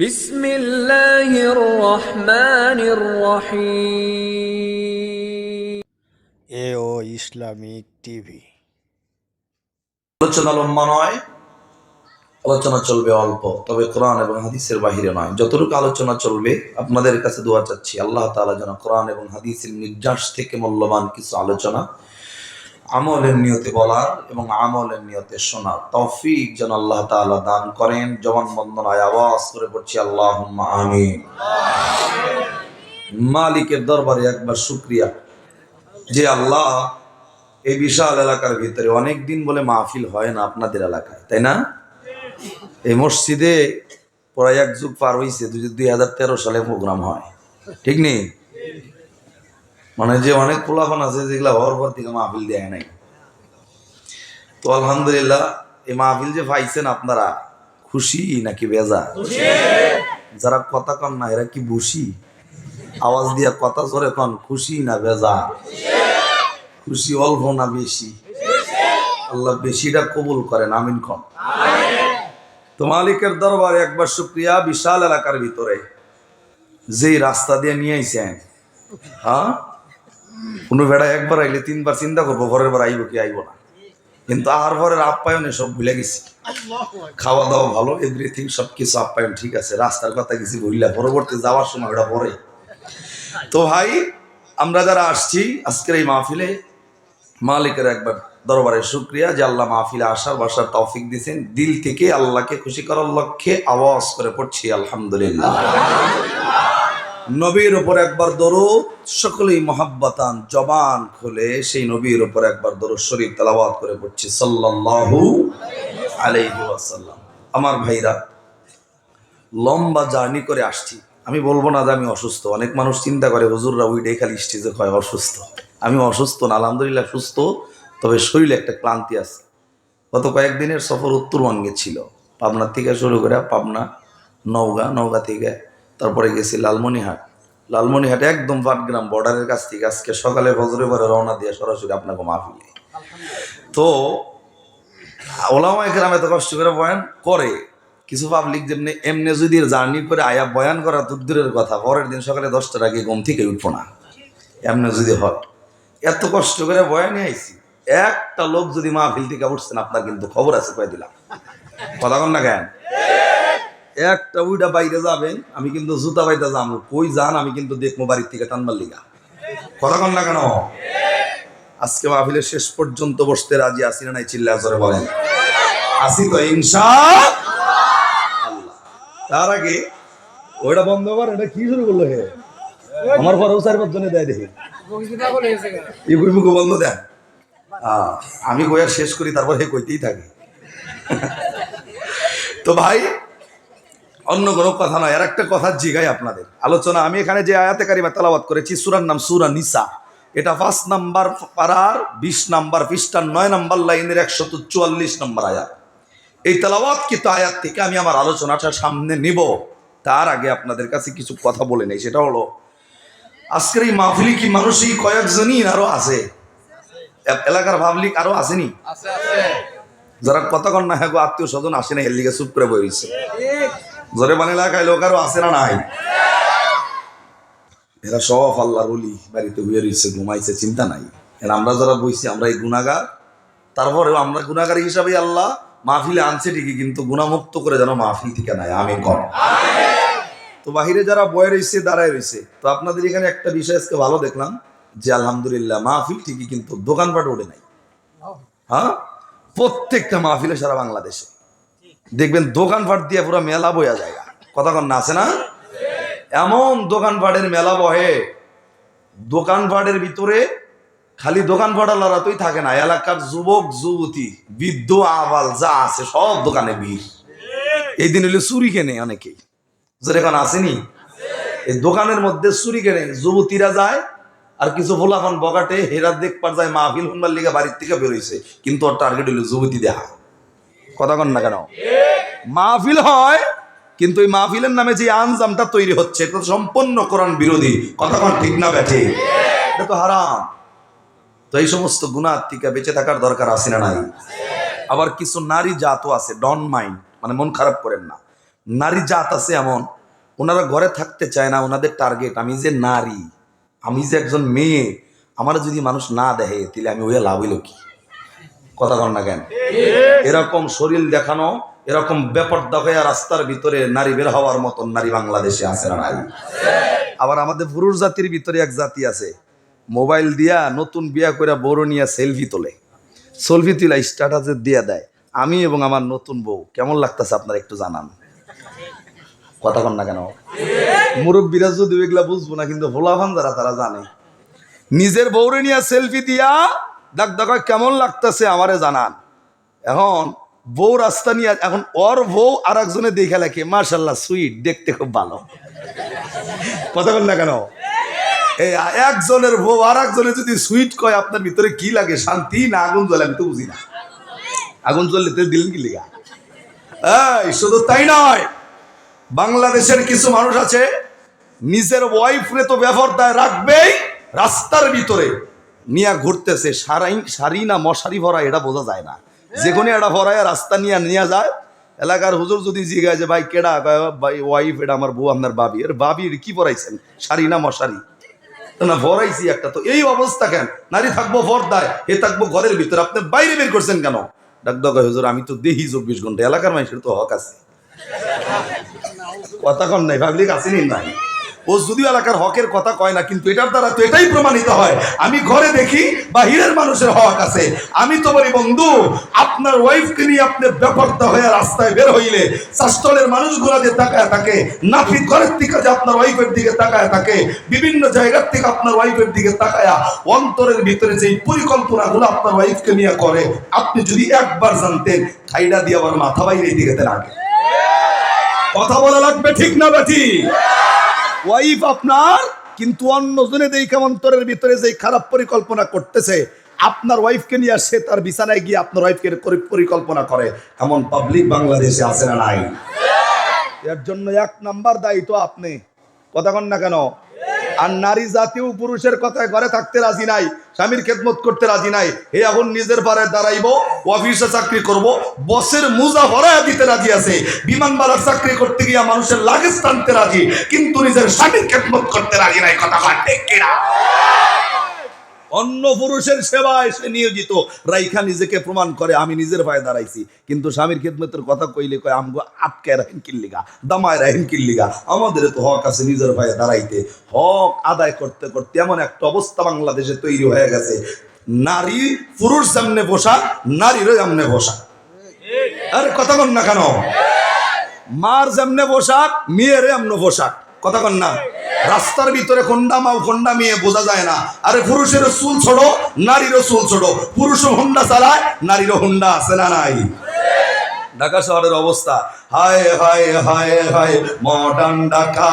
বিসমিল্লাহির রহমানির রহিম। এ ও Islamic TV. আলোচনা লম্বা নয় আলোচনা চলবে অল্প তবে কোরআন এবং হাদিসের বাহিরে নয়। যতটুকু আলোচনা চলবে আপনাদের কাছে দোয়া চাচ্ছি আল্লাহ তালা যেন কোরআন এবং হাদিসের নির্যাস থেকে মূল্যবান কিছু আলোচনা আমলের নিয়তে বলার এবং আমলের নিয়তে শোনার। তৌফিক যেন আল্লাহ তাআলা দান করেন। জবান বন্দনায় আওয়াজ করে পড়ছি আল্লাহ আমিন। মালিকের দরবারে একবার শুক্রিয়া। যে আল্লাহ এই বিশাল এলাকার ভিতরে অনেক দিন বলে মাহফিল হয় না আপনাদের এলাকায়, তাই না? এই মসজিদে প্রায় এক যুগ পার হয়েছে দুই হাজার তেরো সালে প্রোগ্রাম হয়। ঠিক নেই? মানে যে অনেক পোলাফান আছে যেগুলা হওয়ার পর থেকে মাহফিল দেয় নাই। তো আলহামদুলিল্লাহ এই মাহফিল যে পাইছেন আপনারা খুশি নাকি বেজা? যারা কথা কন না এরা কি বসি? আওয়াজ দিয়া কথা জোরে কন খুশি না বেজা? খুশি অল্প না বেশি? আল্লাহ বেশিটা কবুল করেন আমিন কন। তো মালিকের দরবারে একবার শুক্রিয়া বিশাল এলাকার ভিতরে। যেই রাস্তা দিয়ে নিয়ে আইছেন হ্যাঁ? কোনো বেড়া একবার আইলে তিনবার চিন্তা করব ঘরের বার আইব কি আইব না। কিন্তু আর ঘরের আপ্যায়নে সব ভুলে গেছি। খাওয়া দাওয়া ভালো এভরিথিং সব কিছু আপ্যায়ন ঠিক আছে রাস্তার কথা কিছু বললা পরবর্তী যাওয়ার সময় ওটা পরে। তো ভাই আমরা যারা আসছি আজকের এই মাহফিলে মালিকের একবার দরবারে শুক্রিয়া যে আল্লাহ মাহফিলে আসার বাসার তৌফিক দিয়েছেন। দিল থেকে আল্লাহকে খুশি করার লক্ষ্যে আওয়াজ করে পড়ছি আলহামদুলিল্লাহ। নবীর উপর একবার দরুদ, সকলেই মহাব্বাতান, জবান খুলে সেই নবীর উপর একবার দরুদ শরীফ তেলাওয়াত করে পড়ছি। সাল্লাল্লাহু আলাইহি ওয়াসাল্লাম। আমার ভাইরা, লম্বা জার্নি করে আসছি। আমি বলব না যে আমি অসুস্থ। অনেক মানুষ চিন্তা করে, হুজুররা ওইটাই খালি স্টেজে কয় অসুস্থ। আমি অসুস্থ না, আলহামদুলিল্লাহ সুস্থ, তবে শরীরে একটা ক্লান্তি আছে। গত কয়েকদিনের সফর উত্তরবঙ্গে ছিল। পাবনা থেকে শুরু করে পাবনা, নওগাঁ নওগাঁ থেকে তারপরে গেছি লালমনিহাট। লালমনিহাট একদম পাটগ্রাম বর্ডারের কাছ থেকে আজকে সকালে ফজরে পরে রওনা দিয়ে সরাসরি আপনাকে মাহফিলে। তো ওলামা একরাম এত কষ্ট করে বয়ান করে, কিছু পাবলিক যেমনি এমনি যদি জার্নি করে আয়া বয়ান করা দূর দূরের কথা, পরের দিন সকালে দশটার আগে ঘুম থেকে উঠবো না। এমনি যদি হয়। এত কষ্ট করে বয়ানে আইছি। একটা লোক যদি মাহফিল থেকে উঠছেন, আপনার কিন্তু খবর আছে, কয়ে দিলাম। কথা কন না কেন? একটা উইটা বাইরে যাবেন, আমি কিন্তু জুতা বাইতে যাব কই যান, আমি কিন্তু দেখব বাড়ির থেকে টানবার লিগা। কথা না কেন? আজকে মাহফিলের শেষ পর্যন্ত বসতে রাজি আসি না নাই, চিল্লা জোরে বলেন। আসি তো ইনশা তার আগে ওইটা বন্ধ কর, এটা কি শুরু করল হে? আমার পরেও চার পাঁচ জনে দেয় দেখি। এই মুখে বন্ধ দেন। আমি কইয়া শেষ করি, তারপর হে কইতেই থাকি। তো ভাই অন্য কোনো কথা নয় আর একটা কথা জিগাই আপনাদের। আলোচনা আমি এখানে যে আয়াতে কারিমা তালাবাত করেছি সুরার নাম সুরা নিসা। এটা পাঁচ নাম্বার পাড়ার বিশ নাম্বার পৃষ্ঠার নয় নাম্বার লাইনের একশত চুয়াল্লিশ নম্বর আয়াত। এই তেলাওয়াত কিন্তু আয়াত থেকে আমি আমার আলোচনাটা সামনে নিব। তার আগে আপনাদের কাছে কিছু কথা বলে নেই সেটা হলো আজকের এই মাহফিলি কি মানুষ এই কয়েকজনই আরও আছে? এলাকার পাবলিক আরও আসেনি? যারা কতক্ষণ না হ্যাঁ আত্মীয় স্বজন আসেনি এর লিগে চুপ করে বইছে জোরে বান এলাকায় লোক আরও আসে না নাই? এরা সব আল্লাহর অলি বাড়িতে হয়ে রয়েছে ঘুমাইছে, চিন্তা নাই। এরা আমরা যারা বইছি আমরা এই গুণাগার তারপরেও আমরা গুণাগার হিসাবে আল্লাহ মাহফিলে আনছে ঠিকই, কিন্তু গুণামুক্ত করে যেন মাহফিল থেকে নাই আমি কম তো বাহিরে যারা বয়ে রয়েছে দাঁড়ায় রয়েছে তো আপনাদের এখানে একটা বিষয় আজকে ভালো দেখলাম, যে আলহামদুলিল্লাহ মাহফিল ঠিকই কিন্তু দোকানপাট ওঠে নাই। হ্যাঁ? প্রত্যেকটা মাহফিলে সারা বাংলাদেশে। দেখবেন দোকানপাট দিয়ে পুরো মেলা বয়া জায়গা। কতক্ষণ না, আছে না? এমন দোকানপাটের মেলা বহে দোকানপাটের ভিতরে খালি দোকানপাটালারা তোই থাকে না। এলাকার যুবক, যুবতী, বৃদ্ধ, আবাল যা আছে সব দোকানে ভিড়। এই দিন হলে চুরি কেনে অনেকেই। যেরকম আসেনি এই দোকানের মধ্যে চুরি কেনে। যুবতীরা যায়, আর কিছু ফোলাফান বগাটে হেরা দেখবার যায়, মাহফিল হুনবার লিগে বাড়ির থেকে বেরোইছে কিন্তু ওর টার্গেট হলো যুবতী দেখা কথা কন না কেন? মাহফিল হয়, কিন্তু এই মাহফিলের নামে যে আনজামটা তৈরি হচ্ছে, এটা সম্পূর্ণ কোরআন বিরোধী। কথা কন ঠিক না ব্যাঠে? এটা তো হারাম। তো এই সমস্ত গুণার থেকে বেঁচে থাকার দরকার আছে না নাই? আবার কিছু নারী জাতও আছে ডন মাইন্ড মানে মন খারাপ করেন না। নারী জাত আছে এমন, ওনারা ঘরে থাকতে চায় না, ওনাদের টার্গেট আমি যে নারী, আমি যে একজন মেয়ে, আমার যদি মানুষ না দেখে, তাহলে আমি ওই লাভ হইল কি কথা কন না কেন? এরকম শরীর দেখানো, এরকম বেপর্দা হয়ে রাস্তার ভিতরে নারী বের হওয়ার মতন নারী বাংলাদেশে আছে না নাই? আবার আমাদের পুরুষ জাতির ভিতরে এক জাতি আছে। মোবাইল দিয়া নতুন বিয়া করে বড় নিয়ে সেলফি তোলে। সেলফি তুলা স্ট্যাটাসে দিয়া দেয়, আমি এবং আমার নতুন বউ, কেমন লাগতেছে আপনারা একটু জানান? কথা কন না কেন? মুরব্বীরা যদি এগুলা বুঝব না, কিন্তু ভোলাভান যারা তারা জানে। নিজের বউরে নিয়ে সেলফি দিয়া ডাক ডাকা কেমন লাগতেছে আমারে জানান। এখন বউ রাস্তা নিয়ে, এখন ওর বউ আর একজনে দেখে লেখে মার্শাল্লাহ সুইট দেখতে খুব ভালো। কথা বল না কেন? এই একজনের বউ আর একজনে যদি সুইট কয়, আপনার ভিতরে কি লাগে? শান্তি না আগুন জ্বলে? আমি তো বুঝি না। আগুন জ্বললে তো দিলেন কি লিগা? এই, শুধু তাই নয়, বাংলাদেশের কিছু মানুষ আছে, নিজের ওয়াইফরে তো ব্যবহার রাখবেই রাস্তার ভিতরে। নিয়ে ঘুরতেছে, সারাই, সারি না মশারি ভরা, এটা বোঝা যায় না। যে এটা ভরায় রাস্তা নিয়ে নিয়ে যায়। এলাকার হুজুর যদি জিগায় যে, ভাই, কেডা ভাই ওয়াইফ এটা আমার বউ, আপনার বাবি। এর বাবির কি পরাইছেন শাড়ি না মশারি? না, ভরাইছি একটা তো। এই অবস্থা কেন? নারী থাকব ভরদায় এ থাকব ঘরের ভিতরে। আপনি বাইরে বের করছেন কেন? ডাক হুজুর, আমি তো দেখি চব্বিশ ঘণ্টা। এলাকার মানুষের তো হক আছে। কথা কন নাই, পাবলিক আসেনি নাই। ও যদিও এলাকার হকের কথা কয় না, কিন্তু এটার দ্বারা তো এটাই প্রমাণিত হয়। আমি ঘরে দেখি বাহিরের মানুষের হক আছে। আমি তো বলি, বন্ধু, আপনার ওয়াইফকে নিয়ে আপনি ব্যাপারটা হয়ে রাস্তায় বের হইলে শাস্তলের মানুষগুলো যে তাকায় থাকে নাফি ঘরের থেকে যে আপনার ওয়াইফের দিকে তাকায় থাকে, বিভিন্ন জায়গার থেকে আপনার ওয়াইফের দিকে তাকায়া অন্তরের ভিতরে যে পরিকল্পনাগুলো আপনার ওয়াইফকে নিয়ে করে, আপনি যদি একবার জানতেন খাইডা দিয়ে আবার মাথা বাইরে দিকে লাগে কথা বলা লাগবে ঠিক না, বেঠি? ওয়াইফ আপনার কিন্তু অন্যজনে এই অন্তরের ভিতরে যে খারাপ পরিকল্পনা করতেছে আপনার ওয়াইফকে নিয়ে আসছে তার বিছানায় গিয়ে আপনার ওয়াইফকে করে- পরিকল্পনা করে। এমন পাবলিক বাংলাদেশে আছে না নাই? এর জন্য এক নাম্বার দায়িত্ব আপনি। কথা কন না কেন? আর নারী জাতীয় পুরুষের কথায় ঘরে থাকতে রাজি নাই, স্বামীর খেদমত করতে রাজি নাই। এ এখন নিজের পারে দাঁড়াইব, অফিসে চাকরি করব, বসের মুজা ভরায় দিতে রাজি আছে। বিমান বালার চাকরি করতে গিয়া মানুষের লাগেজ টানতে রাজি, কিন্তু নিজের স্বামীর খেদমত করতে রাজি নাই, কথা কিনা? অন্য পুরুষের সেবায় সে নিয়োজিত। রাইখা নিজেকে প্রমাণ করে, আমি নিজের পায়ে দাঁড়াইছি। কিন্তু স্বামীর খেদমতের কথা কইলে কয়, আমগো আটকে রাখেন কিল্লিগা, দামায় রাখেন কিল্লিগা। আমাদের তো হক আছে নিজের পায়ে দাঁড়াইতে। হক আদায় করতে করতে এমন একটা অবস্থা বাংলাদেশে তৈরি হয়ে গেছে। নারী পুরুষ সামনে বসা, নারীরও সামনে বসা। আরে, কথা বল না কেন? মার যেমনে পোশাক মেয়ের এমন পোশাক কথা কন না? রাস্তার ভিতরে খন্ডা মাও খন্ডা মেয়ে বোঝা যায় না। আরে পুরুষের চুল ছোট, নারীরও চুল ছোট। পুরুষও হুন্ডা চালায়, নারীরও হুন্ডা আছে না নাই? ঢাকা শহরের অবস্থা। হায় হায় হায় হায় মডার্ন ঢাকা।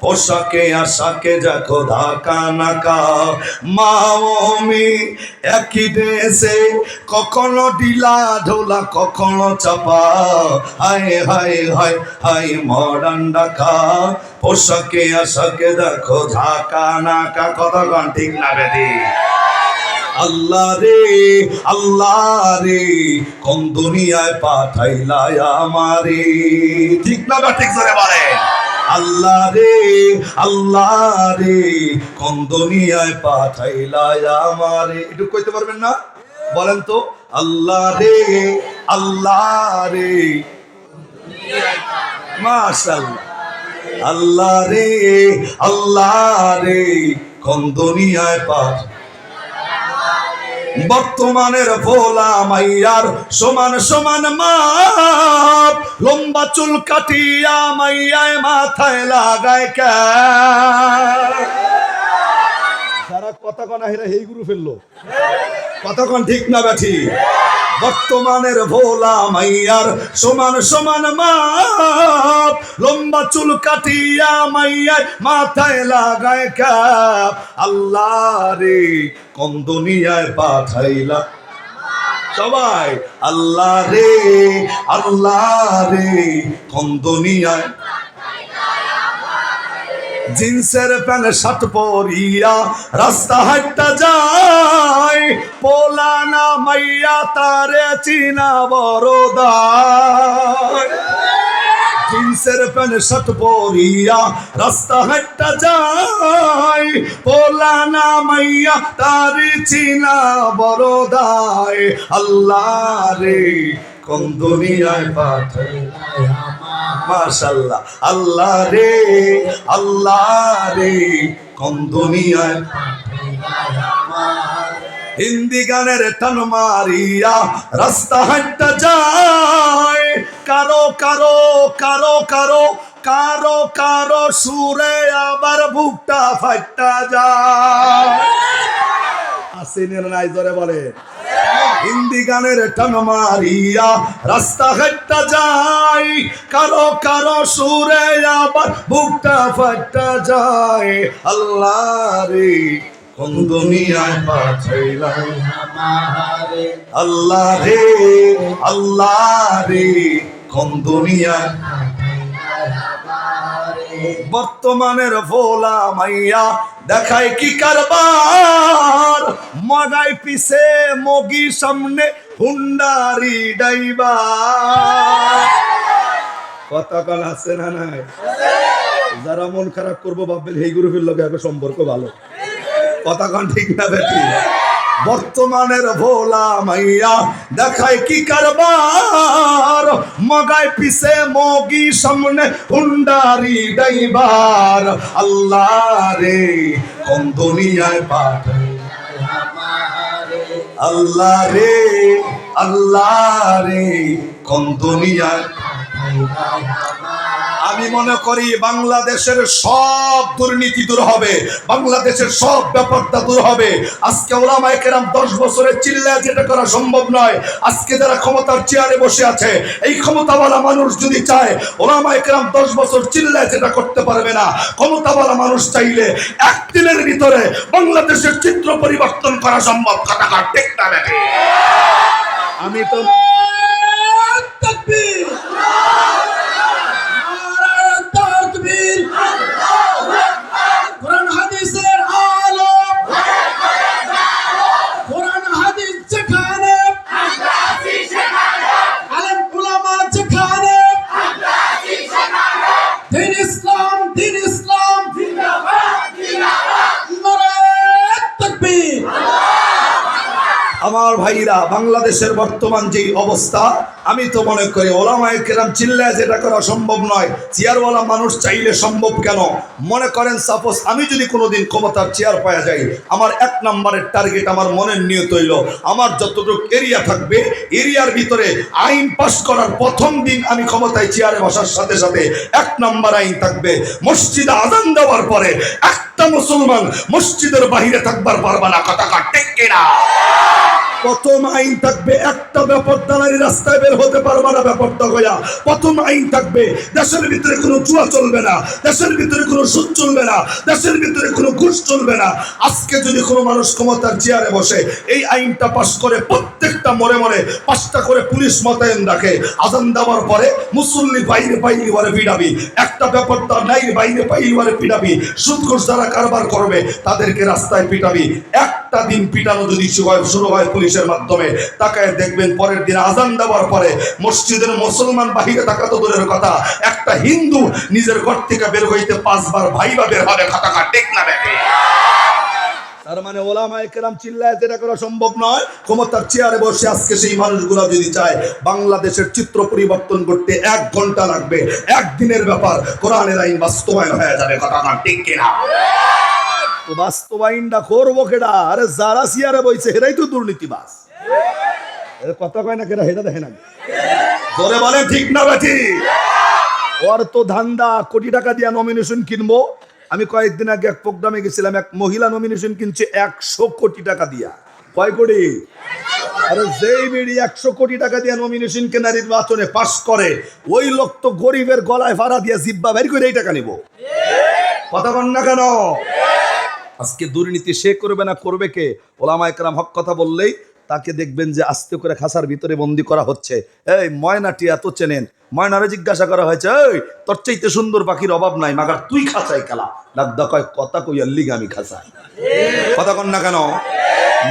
পোশাকে, আশাকে দেখো ঢাকা নাকা। মাওমি একই দেশে কখনো ডিলা ঢোলা, কখনো চাপা। হায় হায় হায় হায় মডার্ন ঢাকা। পোশাকে, আশাকে দেখো ঢাকা নাকা। কথা ঠিক না বেদি আল্লাহ রে আল্লাহ রে, কোন দুনিয়ায় পাঠাইলা আমারে। ঠিক না বা ঠিক ধরে বলে আল্লাহ রে আল্লাহ রে, কোন দুনিয়ায় পাঠাইলা আমারে। একটু কইতে পারবেন না? বলেন তো, আল্লাহ রে আল্লাহ রে। মাশাআল্লাহ। আল্লাহ রে আল্লাহ রে, কোন দুনিয়ায় পাঠাই বর্তমানের ভোলা মাইয়ার সমান সমান মাপ। লম্বা চুল কাটিয়া মাইয়ায় মাথায় লাগায় ক্যাপ। যারা কথা হেই গুরু ফেলল। কথা কন ঠিক না ব্যাঠি বর্তমানের ভোলা মাইয়ার সমান সমান মাপ। লম্বা চুল কাটিয়া মাইয়ায় মাথায় লাগায় ক্যাপ। আল্লাহ রে কোন দুনিয়ায় পাঠাইলা। সবাই আল্লাহ রে আল্লাহ রে কোন দুনিয়ায় জিন্সের প্যান্ট শার্ট পরিয়া, রাস্তা হাঁটটা যায়, পোলানা মাইয়া তারে চিনা বড়দায় জিন্সের প্যান্ট শার্ট পরিয়া, রাস্তা হাঁটটা যায় পোলা না মাইয়া তার চিনা বড় দায় আল্লাহ রে, কোন দুনিয়ায় পাঠায়। মাশাল্লাহ আল্লাহ রে আল্লাহ রে, কোন দুনিয়ায়? হিন্দি গানের টান মারিয়া রাস্তা হাঁটতে যায়। কারও কারও কারও কারও কারও কারও সুরে আবার বুকটা ফাটটা যায়। আসেনের নাই ধরে বলে। হিন্দি গানের টান মারিয়া রাস্তা হাঁটতে যায়, কারও কারও সুরে আবার বুকটা ফাটটা যায়। আল্লাহ রে কোন দুনিয়ায় পাঠাইলাই আল্লাহ রে আল্লাহ রে কোন দুনিয়ায় বর্তমানের ভোলা মাইয়া দেখায় কি কারবার? মগাই পিছে মগি সামনে হুন্ডারি ডাইবার কতক্ষণ আছে না নাই? যারা মন খারাপ করব ভাববেন, এই গ্রুপের লোক সম্পর্ক ভালো। কতক্ষণ ঠিক না বেটি? বর্তমানের ভোলা মাইয়া, দেখায় কি কারবার? মগায় পিছে মগি, সামনে হুন্ডারি ডাইবার আল্লাহ রে কোন দুনিয়ায় পাঠায়? আল্লাহ রে আল্লাহ রে কোন দুনিয়ায় আমি মনে করি বাংলাদেশের সব দুর্নীতি দূর হবে, বাংলাদেশের সব ব্যাপারটা দূর হবে। আজকে ওলামায়ে কেরাম দশ বছরের চিল্লা যেটা করা সম্ভব নয়, আজকে যারা ক্ষমতার চেয়ারে বসে আছে, এই ক্ষমতাওয়ালা মানুষ যদি চায়, ওলামায়ে কেরাম দশ বছর চিল্লায় যেটা করতে পারবে না। ক্ষমতাওয়ালা মানুষ চাইলে একদিনের ভিতরে বাংলাদেশের চিত্র পরিবর্তন করা সম্ভব, কথা কার, ঠিক না আমি তো তাকবীর কোরআন হাদিসের আলো। কোরআন হাদিস যেখানে ইসলাম, দিন আমার ভাইরা, বাংলাদেশের বর্তমান যেই অবস্থা আমি তো মনে করি ওলামায় কেরাম চিল্লায় যেটা করা সম্ভব নয়। চেয়ারওয়ালা মানুষ চাইলে সম্ভব কেন? মনে করেন সাপোজ আমি যদি কোনোদিন ক্ষমতার চেয়ার পাওয়া যাই, আমার এক নম্বরের টার্গেট আমার মনের নিয়ত হইল, আমার যতটুকু এরিয়া থাকবে, এরিয়ার ভিতরে আইন পাশ করার প্রথম দিন আমি ক্ষমতায় চেয়ারে বসার সাথে সাথে এক নম্বর আইন থাকবে। মসজিদে আজান দেওয়ার পরে একটা মুসলমান মসজিদের বাহিরে থাকবার পারবা না। কথা কাটে কিনা? প্রথম আইন থাকবে একটা ব্যাপার দালারি রাস্তায় বের হতে পারবে না ব্যাপারটা হইয়া প্রথম আইন থাকবে, দেশের ভিতরে কোনো জুয়া চলবে না, দেশের ভিতরে কোনো সুদ চলবে না, দেশের ভিতরে কোনো ঘুষ চলবে না। আজকে যদি কোনো মানুষ ক্ষমতার চেয়ারে বসে এই আইনটা পাশ করে প্রত্যেকটা মরে মরে পাঁচটা করে পুলিশ মোতায়েন রাখে, আজান দেওয়ার পরে মুসল্লি বাইরে পাইলি ওরে পিডাবি একটা ব্যাপারটা নাই বাইরে পাইলি ওরে পিডাবি সুদ ঘুষ যারা কারবার করবে তাদেরকে রাস্তায় পিটাবি। একটা দিন পিটানো যদি শুরু হয় শুরু পুলিশের মাধ্যমে তাকায় দেখবেন পরের দিন আজান দেওয়ার পরে মসজিদের মুসলমান বাহিরে থাকা তো দূরের কথা। একটা হিন্দু নিজের ঘর থেকে বের হইতে পাঁচবার ভাইবা বের হবে কথা ঠিক না দেখে তার মানে ওলামায়ে কেরাম চিল্লায় যেটা করা সম্ভব নয়। ক্ষমতার চেয়ারে বসে আজকে সেই মানুষগুলো যদি চায় বাংলাদেশের চিত্র পরিবর্তন করতে এক ঘণ্টা লাগবে, একদিনের ব্যাপার কোরআনের আইন বাস্তবায়ন হয়ে যাবে কথা ঠিক কিনা? তো বাস্তবায়নটা করব কেডা? আরে যারা সিয়ারে বইছে, হেরাই তো দুর্নীতিবাস কথা কয় না কেডা? হেটা দেখে না ধরে বলে ঠিক না বেঠি? ওর তো ধান্দা, কোটি টাকা দিয়া নমিনেশন কিনবো। আমি কয়েকদিন আগে এক প্রোগ্রামে গেছিলাম, এক মহিলা নমিনেশন কিনছে একশো কোটি টাকা দিয়া। কয় কোটি? আরে যেই বেড়ি একশো কোটি টাকা দিয়ে নমিনেশন কেনা নির্বাচনে পাশ করে, ওই লোক তো গরিবের গলায় ভাড়া দিয়ে জিব্বা বের করে এই টাকা নিব। কথা কন না কেন? আজকে দুর্নীতি সে করবে না, করবে কে? ওলামা একরাম হক কথা বললেই তাকে দেখবেন যে আস্তে করে খাসার ভিতরে বন্দি করা হচ্ছে। এই ময়নাটি এত চেনেন ময়নারে জিজ্ঞাসা করা হয়েছে, এই, তোর চাইতে সুন্দর পাখির অভাব নাই, মাগার তুই খাঁচাই খেলা। লাদ্দা কয়, কথা কইয়ার লিগে আমি খাঁচাই। কথা কন না কেন?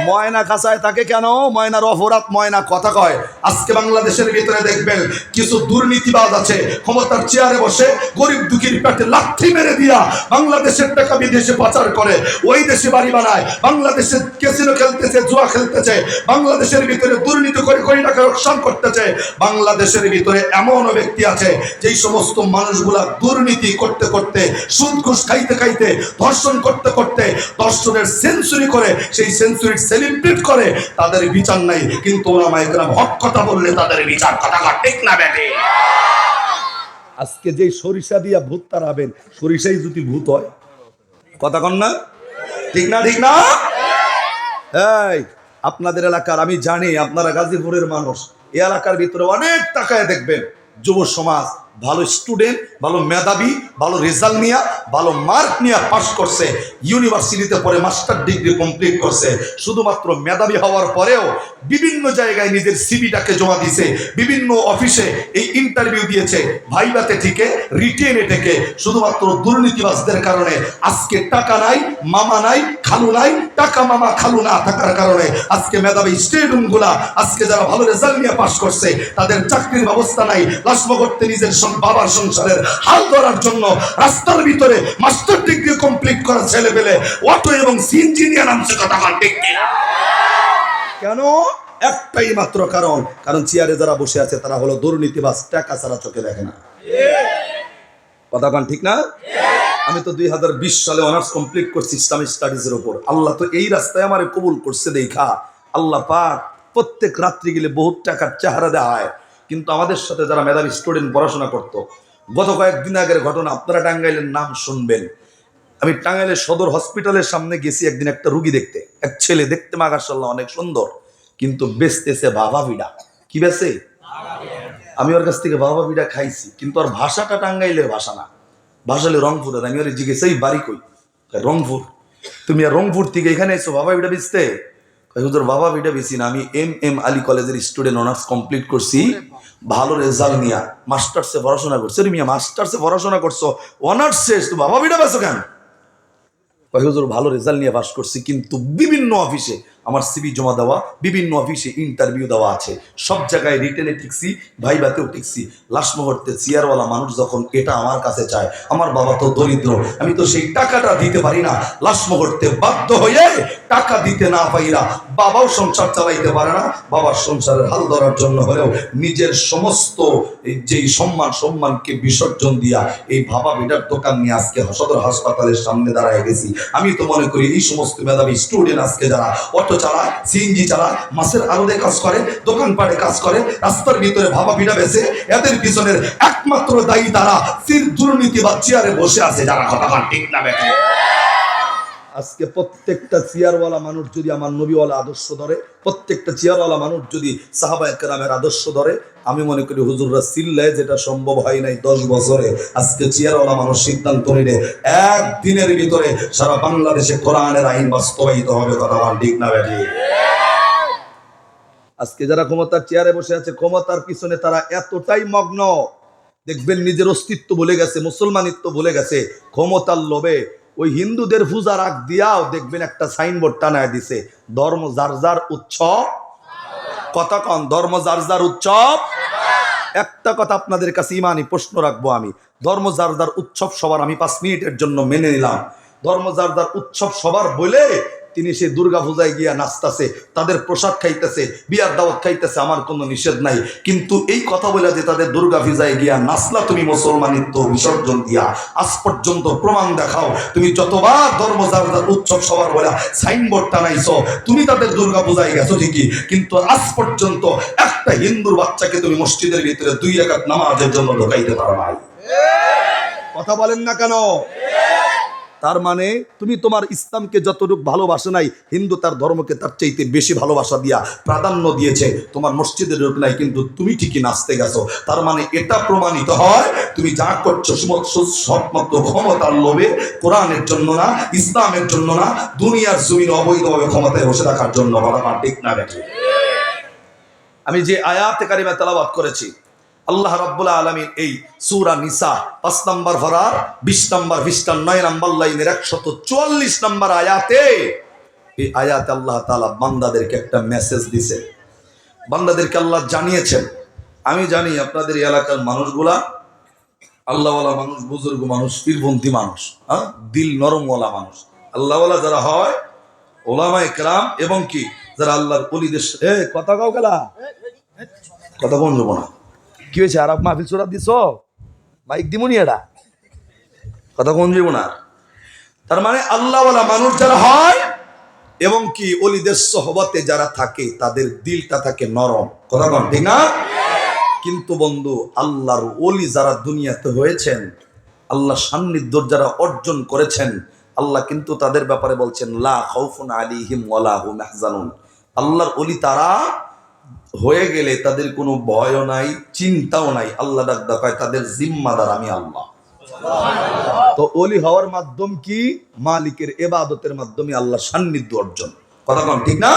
ময়না খাসায় তাকে কেন? ময়নার অপরাধ ময়না কথা কয়। আজকে বাংলাদেশের ভিতরে দেখবেন কিছু দুর্নীতিবাজ আছে, ক্ষমতার চেয়ারে বসে গরিব দুঃখীর পেটে লাথি মেরে দিয়া বাংলাদেশের টাকা বিদেশে পাচার করে, ওই দেশে বাড়ি বানায়, বাংলাদেশে ক্যাসিনো খেলতেছে, জুয়া খেলতেছে, বাংলাদেশের ভিতরে দুর্নীতি করে কোটি টাকা রক্ষণ করতেছে, বাংলাদেশের ভিতরে এমনও ব্যক্তি আছে, যেই সমস্ত মানুষগুলা দুর্নীতি করতে করতে, সুদ ঘুষ খাইতে খাইতে, ধর্ষণ করতে করতে, ধর্ষণের সেঞ্চুরি করে, সেই সেঞ্চুরি সেলিব্রেট করে, তাদের বিচার নাই। কিন্তু ওলামা একরাম হক কথা বললে তাদের বিচার কথা ঠিক না বেটে আজকে যে সরিষা দিয়া ভূত তাড়াবেন, সরিষাই যদি ভূত হয়, কথা কন না? ঠিক না ঠিক না? এই, আপনাদের এলাকার, আমি জানি আপনারা গাজীপুরের মানুষ, এই এলাকার ভিতরে অনেক টাকায় দেখবেন। যুব সমাজ ভালো স্টুডেন্ট ভালো মেধাবী, ভালো রেজাল্ট নিয়ে, ভালো মার্ক নিয়ে পাশ করছে ইউনিভার্সিটিতে পরে মাস্টার ডিগ্রি কমপ্লিট করছে। শুধুমাত্র মেধাবী হওয়ার পরেও বিভিন্ন জায়গায় নিজের সিবিটাকে জমা দিছে, বিভিন্ন অফিসে এই ইন্টারভিউ দিয়েছে, ভাইবাতে থেকে রিটেনে থেকে। শুধুমাত্র দুর্নীতিবাসদের কারণে আজকে টাকা নাই, মামা নাই, খালু নাই, টাকা মামা খালু না থাকার কারণে আজকে মেধাবী স্টেডিয়ামগুলা আজকে যারা ভালো রেজাল্ট নিয়ে পাশ করছে, তাদের চাকরির ব্যবস্থা নাই লাস্ম করতে নিজের বাবার সংসারের হাল ধরার জন্য রাস্তার ভিতরে মাস্টার ডিগ্রি কমপ্লিট করা ছেলে পেলে অটো এবং সিএনজি নিয়ে নামছে কথা কন ঠিক কেন? একটাই মাত্র কারণ কারণ চেয়ারে যারা বসে আছে, তারা হলো দুর্নীতিবাজ, টাকা ছাড়া চোখে দেখে না। কথা কন ঠিক না? আমি তো দুই হাজার বিশ সালে অনার্স কমপ্লিট করছি ইসলামিক স্টাডিজের উপর। আল্লাহ তো এই রাস্তায় আমার কবুল করছে, দেখা। আল্লাহ পাক প্রত্যেক রাত্রি গেলে বহুত টাকার চেহারা হয় কিন্তু আমাদের সাথে যারা মেধাবী স্টুডেন্ট পড়াশোনা করতো, গত কয়েকদিন আগের ঘটনা আপনারা টাঙ্গাইলের নাম শুনবেন। আমি টাঙ্গাইলের সদর হসপিটালের সামনে গেছি একদিন একটা রুগী দেখতে। এক ছেলে দেখতে মাগাসাল্লাহ অনেক সুন্দর, কিন্তু বেচতেছে বাবা বিড়া। কি বেচে? আমি ওর কাছ থেকে বাবা বিড়া খাইছি, কিন্তু ওর ভাষাটা টাঙ্গাইলের ভাষা না। ভাষা হলে রংপুরের, আমি ওর জিজ্ঞেস, এই বাড়ি কই? রংপুর। তুমি আর রংপুর থেকে এখানে এসো, বাবা বিড়া বেচতে? বাবা বিড়া বেশি না। আমি এম এম আলী কলেজের স্টুডেন্ট অনার্স কমপ্লিট করছি। ভালো রেজাল্ট নিয়া মাস্টার্সে পড়াশোনা করছ। রে মিয়া মাস্টার্সে পড়াশোনা করছ। অনার্স শেষ, তো বাবা বিটা বেচো কেন? হুজুর, ভালো রেজাল্ট নিয়ে পাস করছি, কিন্তু বিভিন্ন অফিসে আমার সিবি জমা দেওয়া, বিভিন্ন অফিসে ইন্টারভিউ দেওয়া আছে। সব জায়গায় রিটেনে টিকছি, ভাইবাতেও টিকছি। লাস্ট মুহূর্তে চেয়ারওয়ালা মানুষ যখন এটা আমার কাছে চায়, আমার বাবা তো দরিদ্র, আমি তো সেই টাকাটা দিতে পারি না। লাস্ট মুহূর্তে বাধ্য হয়ে টাকা দিতে না পাইরা বাবাও সংসার চালাইতে পারে না। বাবার সংসারের হাল ধরার জন্য হলেও নিজের সমস্ত যেই সম্মান, সম্মানকে বিসর্জন দিয়া এই ভাবা বেটার দোকান নিয়ে আজকে সদর হাসপাতালের সামনে দাঁড়ায় গেছি। আমি তো মনে করি এই সমস্ত মেধাবী স্টুডেন্ট আজকে যারা অটো চালায় সিএনজি চালায় মাসের আড়তে কাজ করে দোকান পাড়ে কাজ করে, রাস্তার ভিতরে ভাবা পিঠা বেছে, এদের পিছনের একমাত্র দায়ী তারা সির দুর্নীতি বা চেয়ারে বসে আছে। যারা কথা ঠিক না বেঠে আজকে প্রত্যেকটা চেয়ারওয়ালা মানুষ যদি আমার নবীওয়ালা আদর্শ ধরে, প্রত্যেকটা চেয়ারওয়ালা মানুষ যদি সাহাবা একরামের আদর্শ ধরে, আমি মনে করি হুজুররা চিল্লায় যেটা সম্ভব হয় নাই দশ বছরে। আজকে চেয়ারওয়ালা মানুষ সিদ্ধান্ত নিলে একদিনের ভিতরে সারা বাংলাদেশে কোরআনের আইন বাস্তবায়িত হবে কথা আমার ঠিক না আজকে যারা ক্ষমতার চেয়ারে বসে আছে, ক্ষমতার পিছনে তারা এতটাই মগ্ন। দেখবেন নিজের অস্তিত্ব ভুলে গেছে, মুসলমানিত্ব ভুলে গেছে, ক্ষমতার লোভে ওই হিন্দুদের পূজার আগ দিয়াও দেখবেন একটা সাইনবোর্ড টানায় দিছে, ধর্ম যার যার উৎসব। কতক্ষণ ধর্ম যার যার উৎসব। একটা কথা আপনাদের কাছে ইমানই প্রশ্ন রাখব আমি। ধর্ম যার যার উৎসব সবার আমি পাঁচ মিনিটের জন্য মেনে নিলাম। ধর্ম যার যার উৎসব সবার বলে তিনি সে দুর্গা পূজায় গিয়া নাচতেছে, তাদের প্রসাদ খাইতেছে, বিয়ার দাওয়াত খাইতেছে, আমার কোনো নিষেধ নাই। কিন্তু এই কথা বলে যে তাদের দুর্গা পূজায় গিয়া নাচলা তুমি মুসলমানিত্ব বিসর্জন দিয়া, আজ পর্যন্ত প্রমাণ দেখাও। তুমি যতবার ধর্ম উৎসব সবার বলে সাইনবোর্ড টানাইছো, তুমি তাদের দুর্গা পূজায় গেছো ঠিকই। কিন্তু আজ পর্যন্ত একটা হিন্দুর বাচ্চাকে তুমি মসজিদের ভিতরে দুই রেখাত নামাজের জন্য ঢোকাইতে পারো নাই। কথা বলেন না কেন? তার মানে তুমি তোমার ইসলামকে যতটুক ভালোবাসে নাই, হিন্দু তার ধর্মকে তার চাইতে বেশি ভালোবাসা দিয়া প্রাধান্য দিয়েছে। তোমার মসজিদের রূপ নাই, কিন্তু তুমি ঠিকই নাচতে গেছো। তার মানে এটা প্রমাণিত হয়, তুমি যা করছ সবমাত্র ক্ষমতার লোভে, কোরআনের জন্য না, ইসলামের জন্য না, দুনিয়ার জমিন অবৈধভাবে ক্ষমতায় বসে রাখার জন্য। বলা ঠিক না আমি যে আয়াতে কারিমা তেলাবাদ করেছি আল্লাহ রাব্বুল আলামিন এই সুরা নিসা পাঁচ নম্বর ভরার বিশ নম্বর বিশটার নয় নম্বর লাইনের একশত চুয়াল্লিশ নম্বর আয়াতে এই আয়াতে আল্লাহ তালা বান্দাদেরকে একটা মেসেজ দিছে বান্দাদেরকে আল্লাহ জানিয়েছেন। আমি জানি আপনাদের এলাকার মানুষগুলা আল্লাহওয়ালা মানুষ, বুজুর্গ মানুষ, পীরপন্থী মানুষ হ্যাঁ? দিল নরমওয়ালা মানুষ। আল্লাহওয়ালা যারা হয় ওলামা একরাম এবং কি? যারা আল্লাহর অলিদের কথা কাও গেলা কথা যাব না কি হয়েছে? আরব মাহফিল চোরা দিছ? মাইক দিমুনি এটা কথা কোন যাব না। তার মানে আল্লাহওয়ালা মানুষ যারা হয় এবং কি অলিদের সহবতে যারা থাকে, তাদের দিলটা থাকে নরম। কথা কন ঠিক না? কিন্তু বন্ধু, আল্লাহর অলি যারা দুনিয়াতে হয়েছেন আল্লাহ সান্নিধ্য যারা অর্জন করেছেন, আল্লাহ কিন্তু তাদের ব্যাপারে বলছেন, লা খাউফুন আলিহিম ওয়ালা হুম আল্লাহর অলি তারা হয়ে গেলে তাদের কোনো ভয়ও নাই, চিন্তাও নাই। আল্লাহ ডাক দেখায়, তাদের জিম্মাদার আমি আল্লাহ। তো ওলি হওয়ার মাধ্যম কি? মালিকের এবাদতের মাধ্যমে আল্লাহ সান্নিধ্য অর্জন। কথা কম ঠিক না?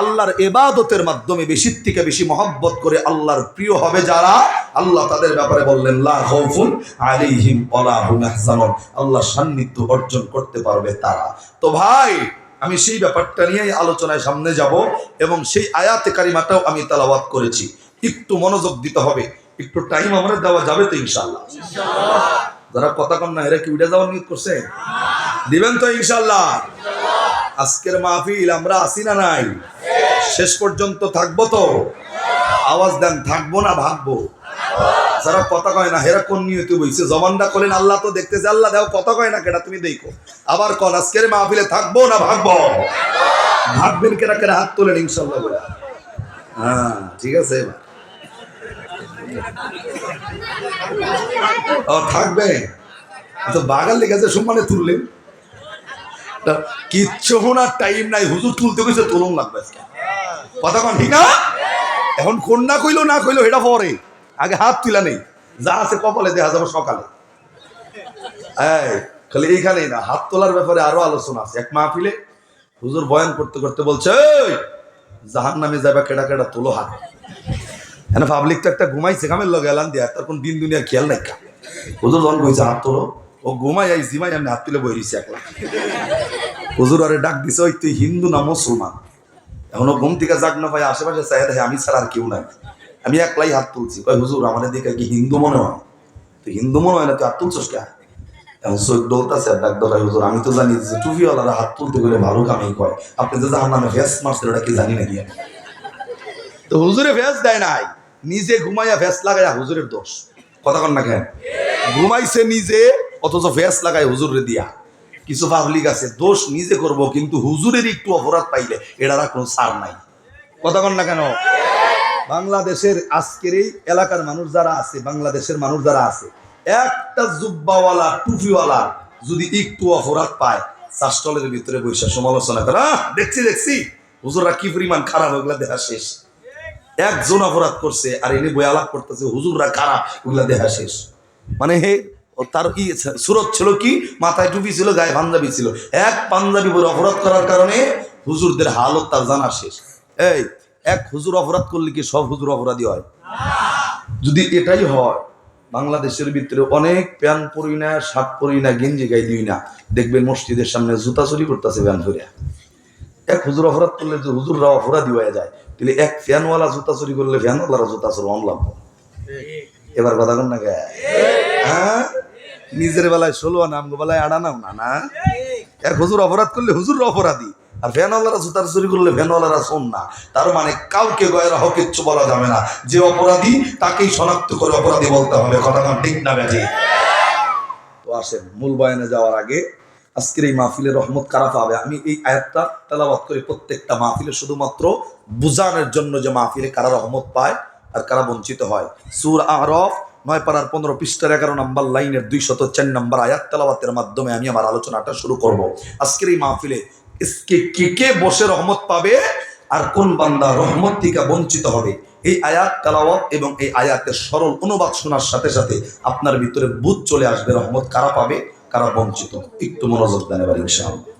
আল্লাহর এবাদতের মাধ্যমে বেশি থেকে বেশি মহব্বত করে আল্লাহর প্রিয় হবে যারা? আল্লাহ তাদের ব্যাপারে বললেন আল্লাহ সান্নিধ্য অর্জন করতে পারবে তারা। তো ভাই আমি সেই ব্যাপারটা নিয়েই আলোচনায় সামনে যাব এবং সেই আয়াতে কারিমাটাও আমি তালাবাত করেছি। একটু মনোযোগ দিতে হবে একটু টাইম আমরা দেওয়া যাবে তো ইনশাল্লাহ যারা কথা কম না এরা কি উঠে যাওয়ার নিয়ত করছে? দিবেন তো ইনশাল্লাহ আজকের মাহফিল আমরা আসি না নাই? শেষ পর্যন্ত থাকব তো? আওয়াজ দেন থাকব না ভাগবো। যারা কথা কয় না, হেরা কোন নিয়তে বইছে? জবানটা করলেন আল্লাহ তো দেখতেছে, আল্লাহ দেও কথা কয় না কেটা তুমি দেখো। আবার কন, আজকের মাহফিলে থাকব না ভাগবো? ভাগবেন কেরা কেরা হাত তোলেন, ইনশাল্লাহ বলে। হ্যাঁ ঠিক আছে ও, থাকবে। তো বাগান লেগেছে সম্মানে তুললেন। কিচ্ছু শোনার টাইম নাই, হুজুর তুলতে গেছে তুলন লাগবে কথা কন, ঠিক না? এখন কোন না কইলো না কইলো এটা পরে। আগে হাত তুলা নেই। যা আছে কপালে দেখা যাবে সকালে। খালি এইখানেই না, হাত তোলার ব্যাপারে আরও আলোচনা আছে। এক মাহফিলে হুজুর বয়ান করতে করতে বলছে জাহান নামে যাবে কেডা কেডা তোলো হাত। এনে পাবলিক তো একটা ঘুমাইছে কামের লগে এলান দিয়া, তার কোন দিন দুনিয়ার খেয়াল নাই হুজুর যখন কইছে, হাত তোলো। ও ঘুমাই আই জিমাই আমি হাত তুলে বই রইছি একলা। হুজুর আরে ডাক দিছে, ওই তুই হিন্দু না মুসলমান? এখনও ঘুম থেকে জাগ না পাই আশেপাশে চাই দেখে আমি ছাড়া আর কেউ নাই। আমি একলাই হাত তুলছি। কই হুজুর, আমাদের দিকে কি হিন্দু মনে হয়? তুই হিন্দু মনে হয় না তুই হাত তুলছস কে? এখন ডাক হুজুর, আমি তো জানি যে টুপিওয়ালারা হাত তুলতে গেলে ভালো কামেই কয়। আপনি যে যাহার নামে ভেস মারছেন, ওটা কি জানি নাকি? তো হুজুরে ভেস দেয় নাই। নিজে ঘুমাইয়া ভেস লাগাইয়া হুজুরের দোষ। কথা কন না কেন? ঘুমাইছে নিজে, অথচ ভেস লাগায় হুজুরে দিয়া। কিছু পাবলিক আছে, দোষ নিজে করব, কিন্তু হুজুরের একটু অপরাধ পাইলে এটার কোনো সার নাই। কথা কন না কেন? বাংলাদেশের আজকের এই এলাকার মানুষ যারা আছে বাংলাদেশের মানুষ যারা আছে একটা জুব্বাওয়ালা টুপিওয়ালা যদি একটু অপরাধ পায় চাষটলের ভিতরে বৈশা সমালোচনা করে "আহ, দেখছি দেখছি হুজুররা কি পরিমাণ খারাপ ওগুলা দেখা শেষ। একজন অপরাধ করছে আর এনে বই আলাপ করতেছে হুজুররা কারা ওগুলা দেখা শেষ। মানে হে তার কি সুরত ছিল কি? মাথায় টুপি ছিল গায়ে পাঞ্জাবি ছিল। এক পাঞ্জাবি বলে অপরাধ করার কারণে হুজুরদের হালত তার জানা শেষ। এই এক হুজুর অপরাধ করলে কি সব হুজুর অপরাধী হয়? যদি এটাই হয়, বাংলাদেশের ভিতরে অনেক প্যান পরি না, শার্ট পরি না, গেঞ্জি গাই দিই না। দেখবেন মসজিদের সামনে জুতা চুরি করতেছে প্যান পরিয়া। এক হুজুর অপরাধ করলে যে হুজুররা অপরাধী হয়ে যায়, তাহলে এক ফ্যানওয়ালা জুতা চুরি করলে ফ্যানওয়ালারা জুতা চুরি অনলাম এবার কথা কন না হ্যাঁ? নিজের বেলায় ষোলো আনা আমগো বেলায় আড়ানাও না না? এক হুজুর অপরাধ করলে হুজুর অপরাধী। আর ফ্যানওয়ালারা জুতার চুরি করলে ফ্যানওয়ালারা শোন না। তার মানে কাউকে গয়েরা হোক, কিচ্ছু বলা যাবে না। যে অপরাধী, তাকেই শনাক্ত করে অপরাধী বলতে হবে। কথা ঠিক না ব্যাজি? তো আসেন, মূল বয়ানে যাওয়ার আগে আজকের এই মাহফিলের রহমত কারা পাবে? আমি এই আয়াতটা তেলাবাত করি প্রত্যেকটা মাহফিলে, শুধুমাত্র বুঝানোর জন্য যে মাহফিলে কারা রহমত পায় আর কারা বঞ্চিত হয়। সুর আরফ, নয় পাড়ার পনেরো পৃষ্ঠার এগারো নম্বর লাইনের দুই শত চার নম্বর আয়াত তেলাবাতের মাধ্যমে আমি আমার আলোচনাটা শুরু করব। আজকের এই মাহফিলে কে কে বসে রহমত পাবে আর কোন বান্দা রহমত থেকে বঞ্চিত হবে? এই আয়াত তালাওয়াত এবং এই আয়াতের সরল অনুবাদ শোনার সাথে সাথে আপনার ভিতরে বুধ চলে আসবে, রহমত কারা পাবে? কারা বঞ্চিত? একটু মনোযোগ দেন এবার ইনশাআল্লাহ।